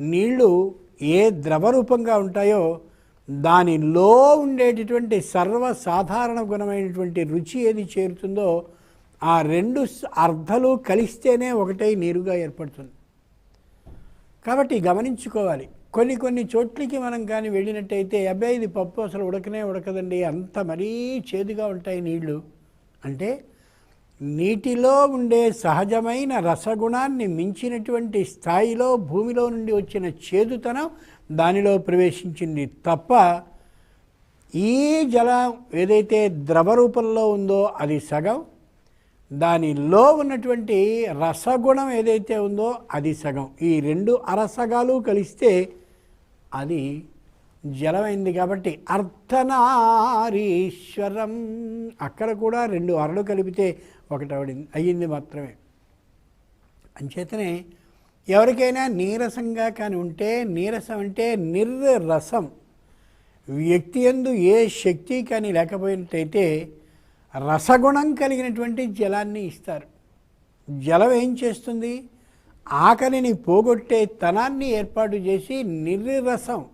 నీళ్ళు ఏ ద్రవరూపంగా ఉంటాయో దానిలో ఉండేటటువంటి సర్వసాధారణ గుణమైనటువంటి రుచి ఏది చేరుతుందో ఆ రెండు అర్థలు కలిస్తేనే ఒకటై నీరుగా ఏర్పడుతుంది. కాబట్టి గమనించుకోవాలి. కొన్ని కొన్ని చోట్లకి మనం కానీ వెళ్ళినట్టయితే అబ్బాయి ఇది పప్పు అసలు ఉడకనే ఉడకదండి అంత మరీ చేదుగా ఉంటాయి నీళ్ళు. అంటే నీటిలో ఉండే సహజమైన రసగుణాన్ని మించినటువంటి స్థాయిలో భూమిలో నుండి వచ్చిన చేదుతనం దానిలో ప్రవేశించింది తప్ప ఈ జలం ఏదైతే ద్రవ రూపంలో ఉందో అది సగం దానిలో ఉన్నటువంటి రసగుణం ఏదైతే ఉందో అది సగం. ఈ రెండు అరసగాలు కలిస్తే అది జలమైంది కాబట్టి అర్థనారీశ్వరం అక్కడ కూడా రెండు అరలు కలిపితే ఒకటి అవడింది అయ్యింది మాత్రమే. అంచేతనే ఎవరికైనా నీరసంగా కానీ ఉంటే నీరసం అంటే నిర్రసం. వ్యక్తి ఎందు ఏ శక్తి కానీ లేకపోయినట్టయితే రసగుణం కలిగినటువంటి జలాన్ని ఇస్తారు. జలం ఏం చేస్తుంది? ఆకలిని పోగొట్టే తనాన్ని ఏర్పాటు చేసి నిర్రసం.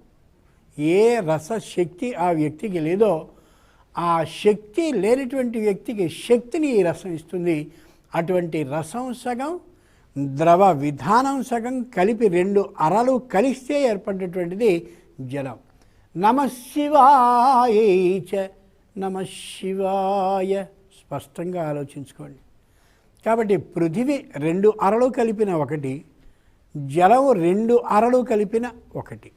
ఏ రస శక్తి ఆ వ్యక్తికి లేదో ఆ శక్తి లేనటువంటి వ్యక్తికి శక్తిని ఈ రసం ఇస్తుంది. అటువంటి రసం సగం ద్రవ విధానం సగం కలిపి రెండు అరలు కలిస్తే ఏర్పడినటువంటిది జలం. నమ శివాయ చ నమ శివాయ. స్పష్టంగా ఆలోచించుకోండి. కాబట్టి పృథివి రెండు అరలు కలిపిన ఒకటి జలం రెండు అరలు కలిపిన ఒకటి.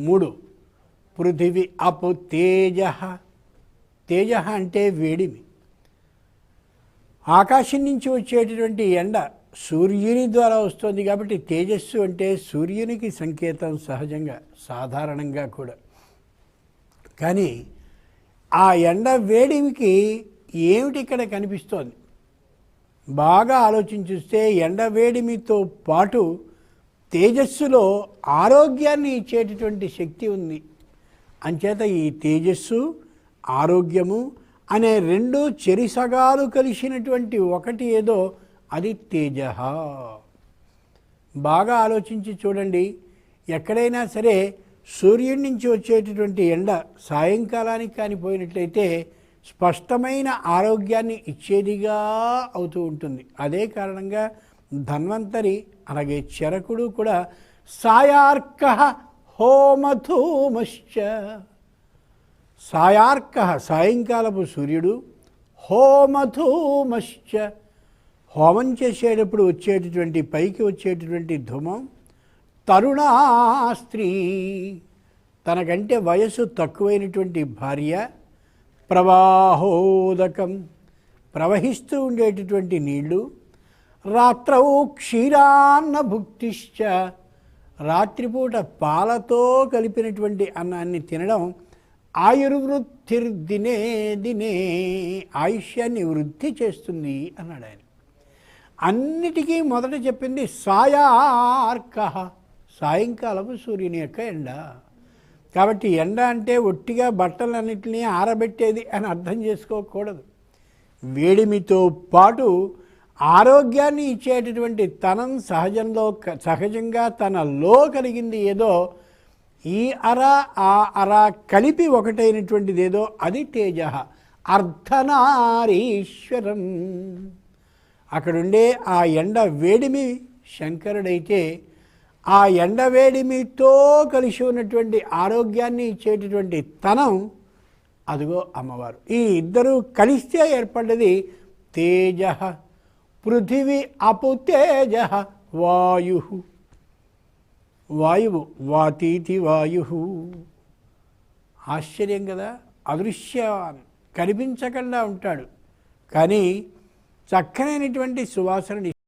మూడు. పృథివి అపు తేజ. తేజ అంటే వేడిమి. ఆకాశం నుంచి వచ్చేటటువంటి ఎండ సూర్యుని ద్వారా వస్తుంది కాబట్టి తేజస్సు అంటే సూర్యునికి సంకేతం సహజంగా సాధారణంగా కూడా. కానీ ఆ ఎండ వేడిమికి ఏమిటి ఇక్కడ కనిపిస్తోంది? బాగా ఆలోచించిస్తే ఎండ వేడిమితో పాటు తేజస్సులో ఆరోగ్యాన్ని ఇచ్చేటటువంటి శక్తి ఉంది. అంచేత ఈ తేజస్సు ఆరోగ్యము అనే రెండు చెరిసగాలు కలిసినటువంటి ఒకటి ఏదో అది తేజ. బాగా ఆలోచించి చూడండి. ఎక్కడైనా సరే సూర్యుడి నుంచి వచ్చేటటువంటి ఎండ సాయంకాలానికి కానీ పోయినట్లయితే స్పష్టమైన ఆరోగ్యాన్ని ఇచ్చేదిగా అవుతూ ఉంటుంది. అదే కారణంగా ధన్వంతరి అలాగే చరకుడు కూడా సాయార్క హోమధూమశ్చ. సాయార్క సాయంకాలపు సూర్యుడు హోమధూమశ్చ. హోమం చేసేటప్పుడు వచ్చేటటువంటి పైకి వచ్చేటటువంటి ధూమం తరుణా స్త్రీ. తనకంటే వయసు తక్కువైనటువంటి భార్య ప్రవాహోదకం. ప్రవహిస్తూ ఉండేటటువంటి నీళ్ళు రాత్రౌ క్షీరాన్న భుక్తిశ్చ. రాత్రిపూట పాలతో కలిపినటువంటి అన్నాన్ని తినడం ఆయుర్వృద్ధిర్దినే దినే ఆయుష్యాన్ని వృద్ధి చేస్తుంది అన్నాడు ఆయన. అన్నిటికీ మొదట చెప్పింది సాయార్క సాయంకాలపు సూర్యుని యొక్క ఎండ. కాబట్టి ఎండ అంటే ఒట్టిగా బట్టలన్నింటినీ ఆరబెట్టేది అని అర్థం చేసుకోకూడదు. వేడిమితో పాటు ఆరోగ్యాన్ని ఇచ్చేటటువంటి తనం సహజంలో క- సహజంగా తనలో కలిగింది ఏదో ఈ అర ఆ అర కలిపి ఒకటైనటువంటిది ఏదో అది తేజ అర్ధనారీశ్వరం అక్కడుండే ఆ ఎండ వేడిమి శంకరుడైతే ఆ ఎండ వేడిమితో కలిసి ఉన్నటువంటి ఆరోగ్యాన్ని ఇచ్చేటటువంటి తనం అదిగో అమ్మవారు. ఈ ఇద్దరూ కలిస్తే ఏర్పడ్డది తేజ. పృథివి అపుతేజ వాయు. వాయువు వాతీతి వాయు. ఆశ్చర్యం కదా అదృశ్య కనిపించకుండా ఉంటాడు. కానీ చక్కనైనటువంటి సువాసనని